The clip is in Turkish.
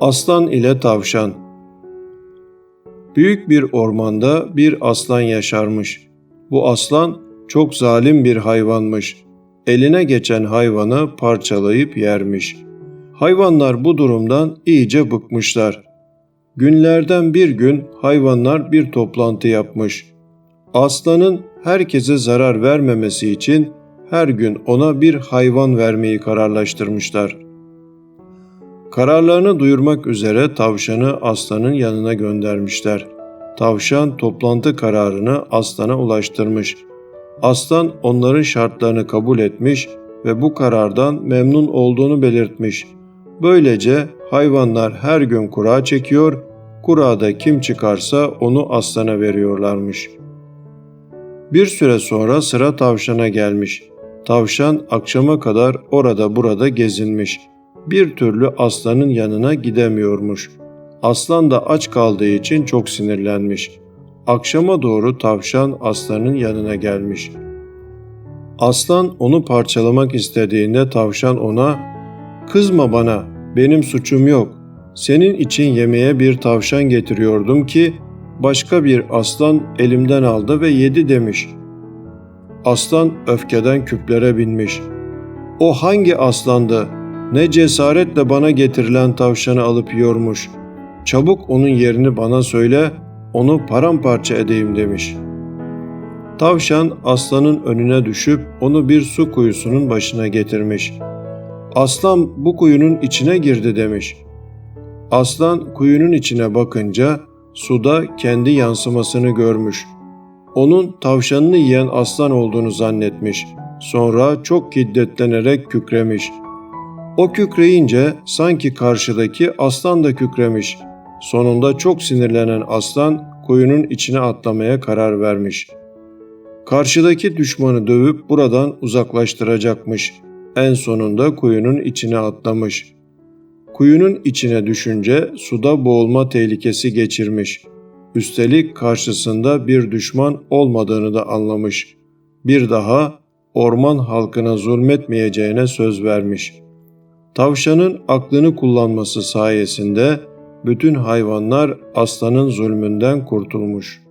Aslan ile Tavşan Büyük bir ormanda bir aslan yaşarmış. Bu aslan çok zalim bir hayvanmış. Eline geçen hayvanı parçalayıp yermiş. Hayvanlar bu durumdan iyice bıkmışlar. Günlerden bir gün hayvanlar bir toplantı yapmış. Aslanın herkese zarar vermemesi için her gün ona bir hayvan vermeyi kararlaştırmışlar. Kararlarını duyurmak üzere tavşanı aslanın yanına göndermişler. Tavşan toplantı kararını aslana ulaştırmış. Aslan onların şartlarını kabul etmiş ve bu karardan memnun olduğunu belirtmiş. Böylece hayvanlar her gün kura çekiyor, kurada kim çıkarsa onu aslana veriyorlarmış. Bir süre sonra sıra tavşana gelmiş. Tavşan akşama kadar orada burada gezinmiş. Bir türlü aslanın yanına gidemiyormuş. Aslan da aç kaldığı için çok sinirlenmiş. Akşama doğru tavşan aslanın yanına gelmiş. Aslan onu parçalamak istediğinde tavşan ona "Kızma bana, benim suçum yok. Senin için yemeğe bir tavşan getiriyordum ki başka bir aslan elimden aldı ve yedi demiş. Aslan öfkeden küplere binmiş. O hangi aslandı? Ne cesaretle bana getirilen tavşanı alıp yiyormuş. Çabuk onun yerini bana söyle, onu paramparça edeyim demiş. Tavşan aslanın önüne düşüp onu bir su kuyusunun başına getirmiş. Aslan bu kuyunun içine girdi demiş. Aslan kuyunun içine bakınca suda kendi yansımasını görmüş. Onun tavşanını yiyen aslan olduğunu zannetmiş. Sonra çok hiddetlenerek kükremiş. O kükreyince sanki karşıdaki aslan da kükremiş. Sonunda çok sinirlenen aslan kuyunun içine atlamaya karar vermiş. Karşıdaki düşmanı dövüp buradan uzaklaştıracakmış. En sonunda kuyunun içine atlamış. Kuyunun içine düşünce suda boğulma tehlikesi geçirmiş. Üstelik karşısında bir düşman olmadığını da anlamış. Bir daha orman halkına zulmetmeyeceğine söz vermiş. Tavşanın aklını kullanması sayesinde bütün hayvanlar aslanın zulmünden kurtulmuş.''